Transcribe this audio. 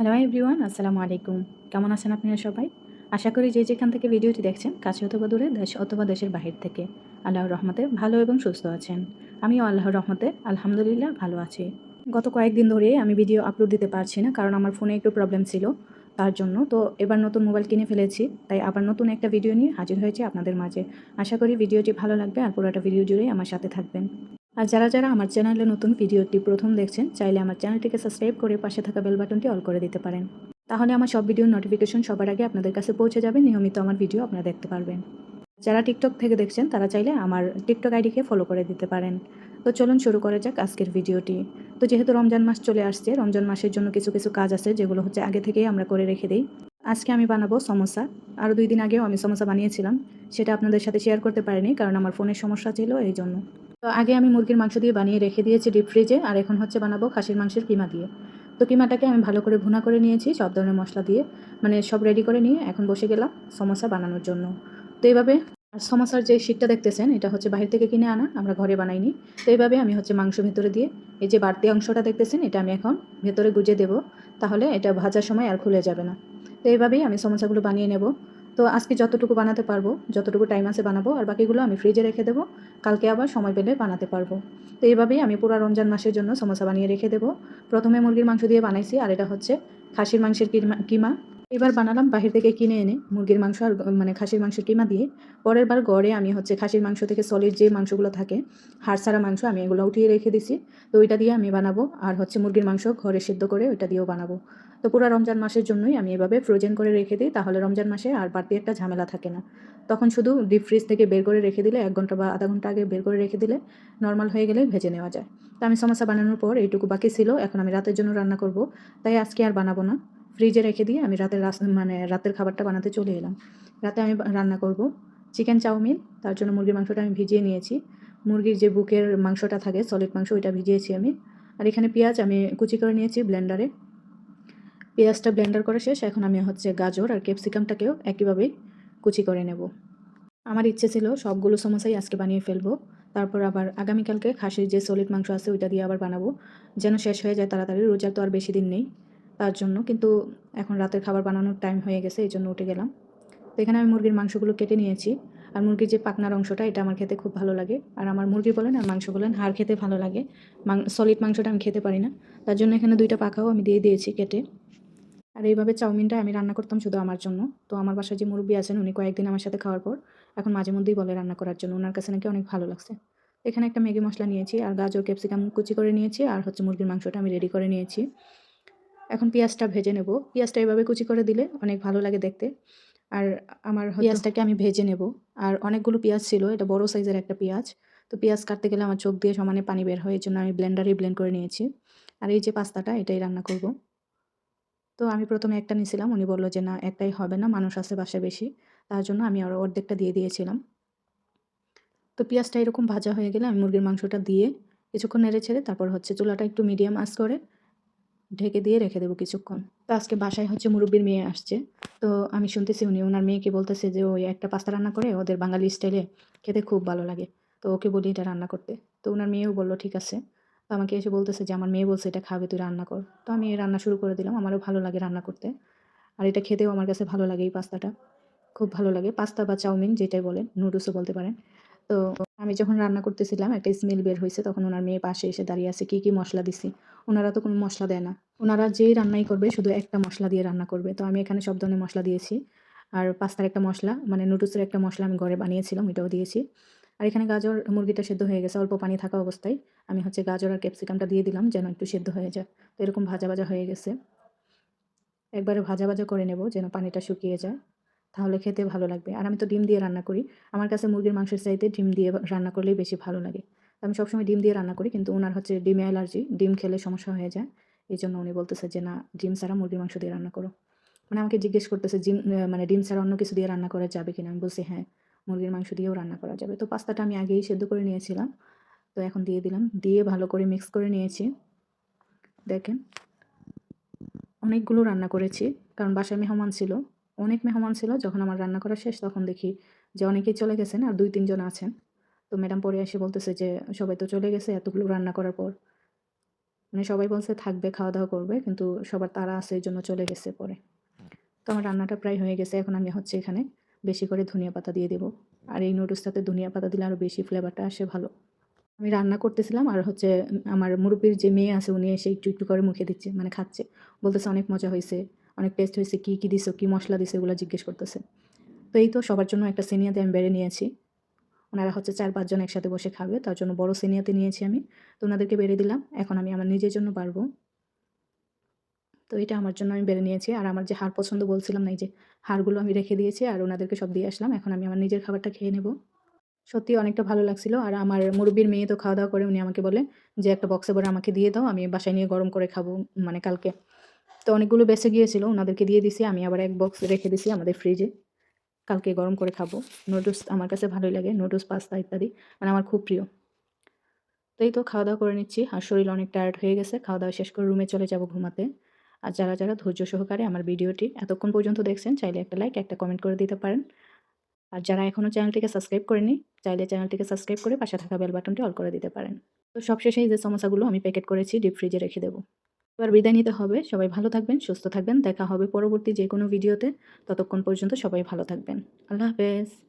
Hello everyone আসসালামু আলাইকুম কেমন আছেন আপনারা সবাই? আশা করি যে যেখান থেকে ভিডিওটি দেখছেন, কাছে অথবা দূরে, দেশ অথবা দেশের বাহির থেকে, আল্লাহর রহমতে ভালো এবং সুস্থ আছেন। আমিও আল্লাহর রহমতে, আলহামদুলিল্লাহ, ভালো আছি। গত কয়েকদিন ধরে আমি ভিডিও আপলোড দিতে পারছি না, কারণ আমার ফোনে একটু প্রবলেম ছিল তার জন্য। তো এবার নতুন মোবাইল কিনে ফেলেছি, তাই আবার নতুন একটা ভিডিও নিয়ে হাজির হয়েছে আপনাদের মাঝে। আশা করি ভিডিওটি ভালো লাগবে আর পুরোটা ভিডিও জুড়েই আমার সাথে থাকবেন। আর যারা যারা আমার চ্যানেলে নতুন ভিডিওটি প্রথম দেখছেন, চাইলে আমার চ্যানেলটিকে সাবস্ক্রাইব করে পাশে থাকা বেল বাটনটি অল করে দিতে পারেন। তাহলে আমার সব ভিডিওর নোটিফিকেশন সবার আগে আপনাদের কাছে পৌঁছে যাবে, নিয়মিত আমার ভিডিও আপনারা দেখতে পারবেন। যারা টিকটক থেকে দেখছেন, তারা চাইলে আমার টিকটক আইডিকে ফলো করে দিতে পারেন। তো চলুন শুরু করা যাক আজকের ভিডিওটি। তো যেহেতু রমজান মাস চলে আসছে, রমজান মাসের জন্য কিছু কিছু কাজ আছে, যেগুলো হচ্ছে আগে থেকেই আমরা করে রেখে দিই। আজকে আমি বানাবো সমোসা। আরও দুই দিন আগেও আমি সমোসা বানিয়েছিলাম, সেটা আপনাদের সাথে শেয়ার করতে পারিনি, কারণ আমার ফোনের সমস্যা ছিল এই জন্য তো আগে আমি মুরগির মাংস দিয়ে বানিয়ে রেখে দিয়েছি ডিপ ফ্রিজে আর এখন হচ্ছে বানাবো খাসির মাংসের কিমা দিয়ে। তো কিমাটাকে আমি ভালো করে ভুনা করে নিয়েছি সব ধরনের মশলা দিয়ে মানে সব রেডি করে নিয়ে এখন বসে গেলাম সমোসা বানানোর জন্য। তো এইভাবে আর সমোসার যে শীটটা দেখতেছেন, এটা হচ্ছে বাহির থেকে কিনে আনা, আমরা ঘরে বানাইনি। তো এইভাবে আমি হচ্ছে মাংস ভেতরে দিয়ে, এই যে বাড়তি অংশটা দেখতেছেন, এটা আমি এখন ভেতরে গুজে দেব, তাহলে এটা ভাজার সময় আর খুলে যাবে না। তো এইভাবেই আমি সমোসাগুলো বানিয়ে নেব। তো আজকে যতটুকু বানাতে পারব, যতটুকু টাইম আছে বানাবো, আর বাকিগুলো আমি ফ্রিজে রেখে দেবো। কালকে আবার সময় পেলে বানাতে পারব। তো এইভাবেই আমি পুরো রমজান মাসের জন্য সমোসা বানিয়ে রেখে দেবো। প্রথমে মুরগির মাংস দিয়ে বানাইছি, আর এটা হচ্ছে খাসির মাংসের কিমা কিমা। এবার বানালাম বাহির থেকে কিনে এনে, মুরগির মাংস আর মানে খাসির মাংসের কিমা দিয়ে। পরের বার গড়ে আমি হচ্ছে খাসির মাংস থেকে সলিড যে মাংসগুলো থাকে, হাড় ছাড়া মাংস আমি এগুলো উঠিয়ে রেখে দিছি। তো ওইটা দিয়ে আমি বানাবো আর হচ্ছে মুরগির মাংস ঘরে সিদ্ধ করে ওইটা দিয়েও বানাবো। তো পুরো রমজান মাসের জন্যই আমি এভাবে ফ্রোজেন করে রেখে দিই, তাহলে রমজান মাসে আর বাড়তি একটা ঝামেলা থাকে না। তখন শুধু ডিপ ফ্রিজ থেকে বের করে রেখে দিলে, এক ঘণ্টা বা আধা ঘণ্টা আগে বের করে রেখে দিলে নর্মাল হয়ে গেলে ভেজে নেওয়া যায়। তো আমি সমস্যা বানানোর পর এইটুকু বাকি ছিল, এখন আমি রাতের জন্য রান্না করব, তাই আজকে আর বানাবো না। ফ্রিজে রেখে দিয়ে আমি রাতের মানে রাতের খাবারটা বানাতে চলে এলাম। রাতে আমি রান্না করব। চিকেন চাউমিন, তার জন্য মুরগির মাংসটা আমি ভিজিয়ে নিয়েছি। মুরগির যে বুকের মাংসটা থাকে সলিড মাংস, ওইটা ভিজিয়েছি আমি। আর এখানে পেঁয়াজ আমি কুচি করে নিয়েছি ব্লেন্ডারে পেঁয়াজটা ব্লেন্ডার করে শেষ, এখন আমি হচ্ছে গাজর আর ক্যাপসিকামটাকেও একইভাবেই কুচি করে নেব। আমার ইচ্ছে ছিল সবগুলো সমস্যাই আজকে বানিয়ে ফেলব। তারপর আবার আগামীকালকে খাসির যে সলিড মাংস আছে, ওইটা দিয়ে আবার বানাবো। যেন শেষ হয়ে যায় তাড়াতাড়ি, রোজার তো আর বেশি দিন নেই। তার জন্য কিন্তু এখন রাতের খাবার বানানোর টাইম হয়ে গেছে, এই জন্য উঠে গেলাম। তো এখানে আমি মুরগির মাংসগুলো কেটে নিয়েছি। আর মুরগির যে পাকনার অংশটা, এটা আমার খেতে খুব ভালো লাগে। আর আমার মুরগি বলেন আর মাংস বলেন, হাড় খেতে ভালো লাগে। সলিড মাংসটা আমি খেতে পারি না। তার জন্য এখানে দুইটা পাখাও আমি দিয়ে দিয়েছি কেটে। আর এইভাবে চাউমিনটা আমি রান্না করতাম শুধু আমার জন্য। তো আমার বাসায় যে মুরব্বী আছেন, উনি কয়েকদিন আমার সাথে খাওয়ার পর এখন মাঝে মধ্যেই বলে রান্না করার জন্য। ওনার কাছে নাকি অনেক ভালো লাগছে। এখানে একটা ম্যাগি মশলা নিয়েছি, আর গাজর, ক্যাপসিকাম কুচি করে নিয়েছি, আর হচ্ছে মুরগির মাংসটা আমি রেডি করে নিয়েছি। এখন পেঁয়াজটা ভেজে নেব। পেঁয়াজটা এভাবে কুচি করে দিলে অনেক ভালো লাগে দেখতে। আর আমার পেঁয়াজটাকে আমি ভেজে নেব। আর অনেকগুলো পেঁয়াজ ছিল, এটা বড় সাইজের একটা পেঁয়াজ। তো পেঁয়াজ কাটতে গেলে আমার চোখ দিয়ে সমানে পানি বের হয় এই জন্য আমি ব্লেন্ডারেই ব্লেন্ড করে নিয়েছি। আর এই যে পাস্তাটা, এটাই রান্না করব। তো আমি প্রথমে একটা নিয়েছিলাম উনি বলল যে, না, একটাই হবে না, মানুষ আছে বাসায় বেশি। তার জন্য আমি আরও অর্ধেকটা দিয়ে দিয়েছিলাম। তো পেঁয়াজটা এরকম ভাজা হয়ে গেলে আমি মুরগির মাংসটা দিয়ে কিছুক্ষণ নেড়ে ছেড়ে, তারপর হচ্ছে চুলাটা একটু মিডিয়াম আঁচ করে ঢেকে দিয়ে রেখে দেবো কিছুক্ষণ। তো আজকে বাসায় হচ্ছে মুরব্বীর মেয়ে আসছে। তো আমি শুনতেছি উনি ওনার মেয়েকে বলতেছে যে ওই একটা পাস্তা রান্না করে, ওদের বাঙালি স্টাইলে খেতে খুব ভালো লাগে। তো ওকে বলি এটা রান্না করতে। তো ওনার মেয়েও বলল, ঠিক আছে। তো আমাকে এসে বলতেছে যে, আমার মেয়ে বলছে এটা খাবে, তুই রান্না কর। তো আমি রান্না শুরু করে দিলাম, আমারও ভালো লাগে রান্না করতে। আর এটা খেতেও আমার কাছে ভালো লাগে এই পাস্তাটা। খুব ভালো লাগে। পাস্তা বা চাউমিন যেটাই বলেন, নুডলসও বলতে পারেন। তো আমি যখন রান্না করতেছিলাম, একটা স্মেল বের হয়েছে, তখন ওনার মেয়ে পাশে এসে দাঁড়িয়ে আছে, কী কী মশলা দিছি? ওনারা তো কোনো মশলা দেয় না। ওনারা যেই রান্নাই করবে, শুধু একটা মশলা দিয়ে রান্না করবে। তো আমি এখানে সব ধরনের মশলা দিয়েছি। আর পাস্তার একটা মশলা মানে নুডলসের একটা মশলা আমি ঘরে বানিয়েছিলাম, ওইটাও দিয়েছি। আর এখানে গাজর মুরগিটা সেদ্ধ হয়ে গেছে, অল্প পানি থাকা অবস্থায়। আমি হচ্ছে গাজর আর ক্যাপসিকামটা দিয়ে দিলাম, যেন একটু সেদ্ধ হয়ে যায়। তো এরকম ভাজা ভাজা হয়ে গেছে। একবারে ভাজা ভাজা করে নেব, যেন পানিটা শুকিয়ে যায়। তাহলে খেতে ভালো লাগবে। আর আমি তো ডিম দিয়ে রান্না করি। আমার কাছে মুরগির মাংসের চাইতে ডিম দিয়ে রান্না করলেই বেশি ভালো লাগে। আমি সবসময় ডিম দিয়ে রান্না করি, কিন্তু ওনার হচ্ছে ডিমে অ্যালার্জি। ডিম খেলে সমস্যা হয়ে যায়। এই জন্য উনি বলতেছে যে, না, ডিম ছাড়া মুরগির মাংস দিয়ে রান্না করো। মানে আমাকে জিজ্ঞেস করতেছে, ডিম মানে ডিম ছাড়া অন্য কিছু দিয়ে রান্না করা যাবে কিনা? আমি বলছি হ্যাঁ মুরগির মাংস দিয়েও রান্না করা যাবে। তো পাস্তাটা আমি আগেই সেদ্ধ করে নিয়েছিলাম। তো এখন দিয়ে দিলাম। দিয়ে ভালো করে মিক্স করে নিয়েছি। দেখেন, অনেকগুলো রান্না করেছি। কারণ বাসায় মেহমান ছিল। অনেক মেহমান ছিল যখন আমার রান্না করা শেষ, তখন দেখি যে অনেকেই চলে গেছেন আর দুই, তিনজন আছেন। তো ম্যাডাম পরে এসে বলতেছে যে, সবাই তো চলে গেছে এতগুলো রান্না করার পর। মানে সবাই বলছে, থাকবে খাওয়া দাওয়া করবে। কিন্তু সবার তারা আছে, এই জন্য চলে গেছে পরে। তো আমার রান্নাটা প্রায় হয়ে গেছে, এখন আমি হচ্ছে এখানে বেশি করে ধনিয়া পাতা দিয়ে দেবো। আর এই নুডলসটাতে ধনিয়া পাতা দিলে আরও বেশি ফ্লেভারটা আসে ভালো। আমি রান্না করতেছিলাম আর হচ্ছে আমার মুরব্বির যে মেয়ে আছে, উনি এসে একটু একটু করে মুখে দিচ্ছে মানে খাচ্ছে। বলতেছে, অনেক মজা হয়েছে। অনেক টেস্ট হয়েছে, কী কী দিছো, কী মশলা দিছে, এগুলো জিজ্ঞেস করতেছে। তো এই তো সবার জন্য একটা সিনিয়াতে আমি বেড়ে নিয়েছি। ওনারা হচ্ছে চার পাঁচজন একসাথে বসে খাবে, তার জন্য বড় সিনিয়াতে নিয়েছি আমি। তো ওনাদেরকে বেড়ে দিলাম, এখন আমি আমার নিজের জন্য পারব তো এটা আমার জন্য আমি বেড়ে নিয়েছি, আর আমার যে হাড় পছন্দ বলছিলাম না, এই যে হাড়গুলো আমি রেখে দিয়েছি, আর ওনাদেরকে সব দিয়ে আসলাম, এখন আমি আমার নিজের খাবারটা খেয়ে নেব। সত্যি অনেকটা ভালো লাগছিল, আর আমার মুরব্বির মেয়ে তো খাওয়া দাওয়া করে, উনি আমাকে বলে যে, একটা বক্সে ভরে আমাকে দিয়ে দাও, আমি বাসায় নিয়ে গরম করে খাব মানে কালকে। তো অনেকগুলো বেঁচে গিয়েছিল, ওনাদেরকে দিয়ে দিছি, আমি আবার এক বক্স রেখে দিছি আমাদের ফ্রিজে কালকে গরম করে খাব। নুডলস আমার কাছে ভালোই লাগে নুডলস পাস্তা ইত্যাদি মানে আমার খুব প্রিয়। তো এই তো খাওয়া দাওয়া করে নিচ্ছি, আর শরীর অনেক টায়ার্ড হয়ে গেছে, খাওয়া দাওয়া শেষ করে রুমে চলে যাব ঘুমাতে। আর যারা যারা ধৈর্য সহকারে আমার ভিডিওটি এতক্ষণ পর্যন্ত দেখছেন, চাইলে একটা লাইক একটা কমেন্ট করে দিতে পারেন। আর যারা এখনও চ্যানেলটিকে সাবস্ক্রাইব করেনি চাইলে চ্যানেলটিকে সাবস্ক্রাইব করে পাশে থাকা বেল বাটনটি অল করে দিতে পারেন। তো সবশেষে এই যে সমস্যাগুলো আমি প্যাকেট করেছি ডিপ ফ্রিজে রেখে দেবো। এবার বিদায় নিতে হবে। সবাই ভালো থাকবেন, সুস্থ থাকবেন। দেখা হবে পরবর্তী যে কোনো ভিডিওতে। ততক্ষণ পর্যন্ত সবাই ভালো থাকবেন। আল্লাহ হাফেজ।